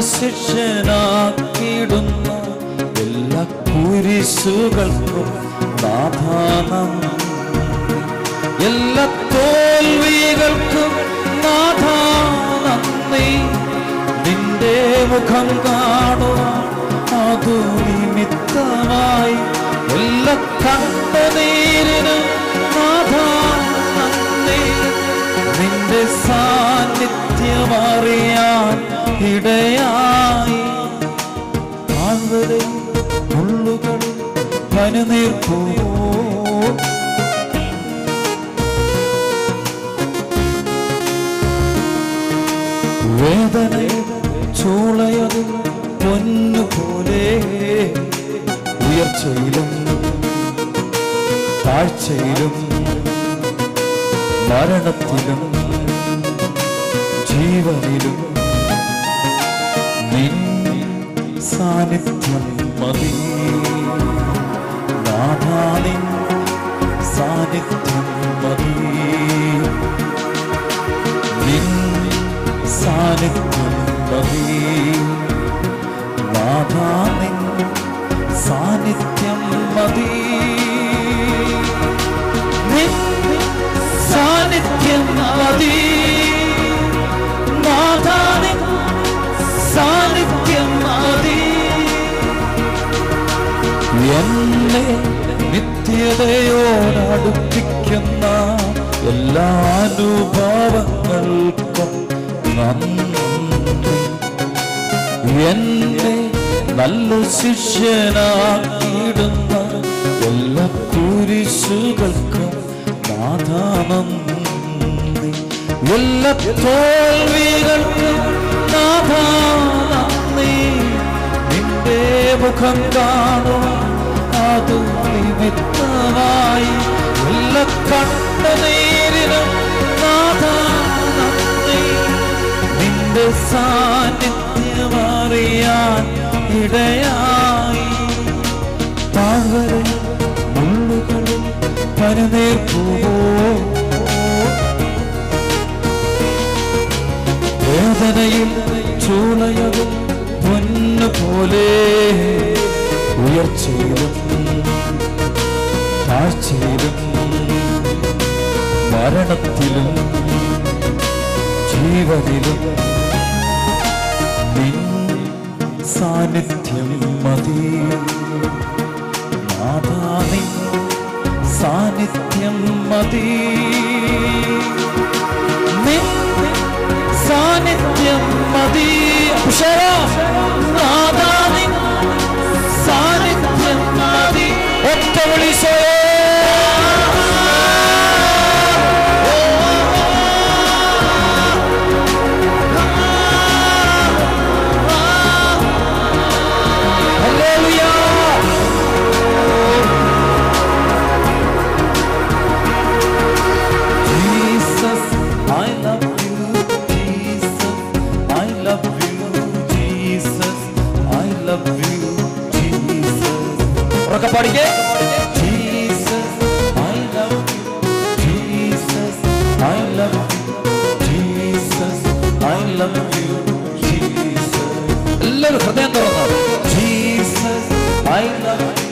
ശിഷ്യനാക്കിയിടുന്ന. എല്ലാ കുരിശുകൾക്കും നാഥാനം. എല്ലാ തോൽവികൾക്കും നാഥാ നിന്റെ മുഖം കാണുവാൻ അതു നിമിത്തമായി. എല്ലാ കണ്ട നാഥാ നന്ദി നിന്റെ സാന്നിധ്യമറിയാൻ ഇടയായി. താഴ്വരെ മുള്ളുകളിൽ പനിനീർപ്പൂ വേദന ചൂളയത് പൊന്നുപോലെ ഉയർച്ചയിലും താഴ്ചയിലും മരണത്തിലും ജീവനിലും നിൻ സാന്നിധ്യം മതി. നാഥാനിൻ സാന്നിധ്യം മതി. നിൻ സാന്നിധ്യം മതി. നാഥാനിൻ എന്നെ നിത്യതയോടടുപ്പിക്കുന്ന എല്ലാ അനുഭവങ്ങൾക്കും നന്ദി. എന്നെ നല്ല ശിഷ്യനാക്കിയിടുന്ന എല്ലാ കുരിശുകൾക്കും നാഥാനന്ദി. എല്ലാ തോൽവികൾക്കും നാഥാനന്ദി നിന്റെ മുഖം കാണുവാൻ അതു നിമിത്തമായി എല്ലാ കണ്ട നാഥാനന്ദി നിന്റെ സാന്നിധ്യമറിയാൻ ഇടയായി. താഴ്വരെ മുള്ളുകളിൽ പനിനീർപ്പുവോ വേദനയിൽ ചൂളയതും പൊന്നുപോലെ ഉയർച്ചയിലും മരണത്തിലും ജീവനിലും നിൻ സാന്നിധ്യം മതി. നാഥാനിൻ സാന്നിധ്യം മതി. ഒറ്റ വിളിച്ചോ എല്ലാവരും ഹൃദയം തുറന്നു Jesus, I love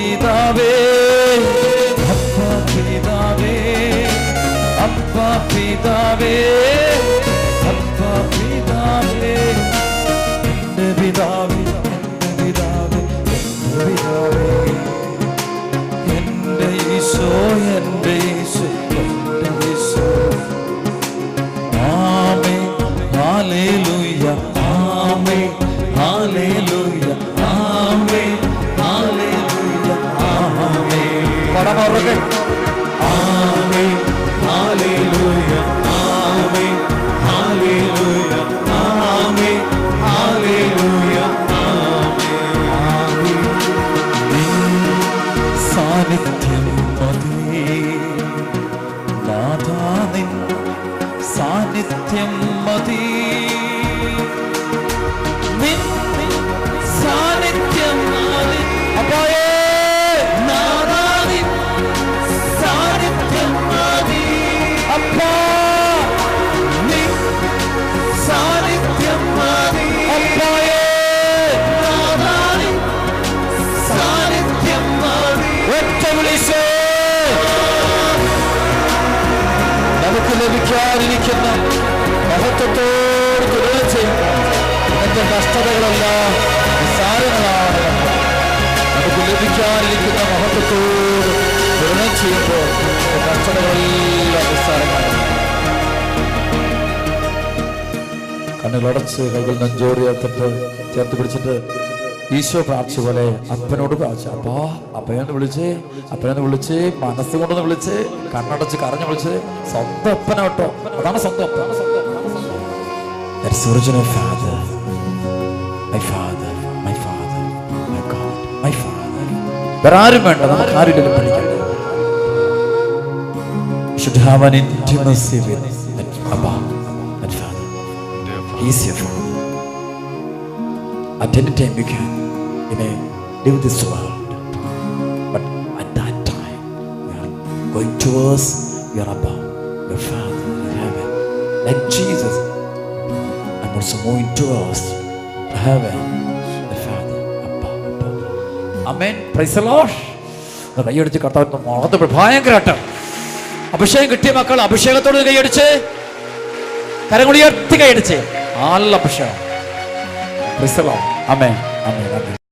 பிதாவே அப்பா பிதாவே அப்பா பிதாவே அப்பா பிதாவே. என் பிதாவே என் பிதாவே என் பிதாவே. என் ஈசோ என் ஈசோ என் ஈசோ. ஆமே ஹalleluya ஆமே ஹalleluya. Morgan. നമുക്ക് ലഭിക്കാതിരിക്കുന്ന മഹത്വത്തോട് തുടരെ ചെയ്യുക എന്റെ കഷ്ടതകളെല്ലാം സാരങ്ങളാണ് നമുക്ക് ലഭിക്കാനിരിക്കുന്ന മഹത്വത്തോട് തുടരെ ചെയ്യുമ്പോൾ കഷ്ടതകളെല്ലാം നിസ്സാരങ്ങളാണ്. കണ്ണുകളടച്ച് കൈകൾ നെഞ്ചോട് ചേർത്ത് പിടിച്ചിട്ട് ഈശോ പ്രാർത്ഥിച്ച പോലെ അപ്പനോട് പ്രാർത്ഥിച്ചു. അപ്പാ അപ്പനെന്ന് വിളിച്ച് അപ്പനെന്ന് വിളിച്ച് മനസ്സുകൊണ്ടൊന്ന് വിളിച്ച് കണ്ണടച്ച് കരഞ്ഞു വിളിച്ച്. സ്വന്തം അപ്പന കേട്ടോ. അതാണ് സ്വന്തം അപ്പൻ. That's വേണ്ട നമുക്ക് ആരുടെ പഠിക്കണ്ട. At any time you can, you may live this world, but at that time you are going towards your above, your Father in heaven. Like Jesus, I'm also moving towards heaven, the Father, above. above. Amen. Praise the Lord. കൈയടിച്ച് കർത്താവ് മുഖത്ത് ഭയങ്കരമായിട്ട് അഭിഷേകം കിട്ടിയ മക്കൾ അഭിഷേകത്തോട് കൈയടിച്ച് കരങ്ങളുയർത്തി കൈയടിച്ച് നല്ല അഭിഷേകം അമേ അമേ അമേ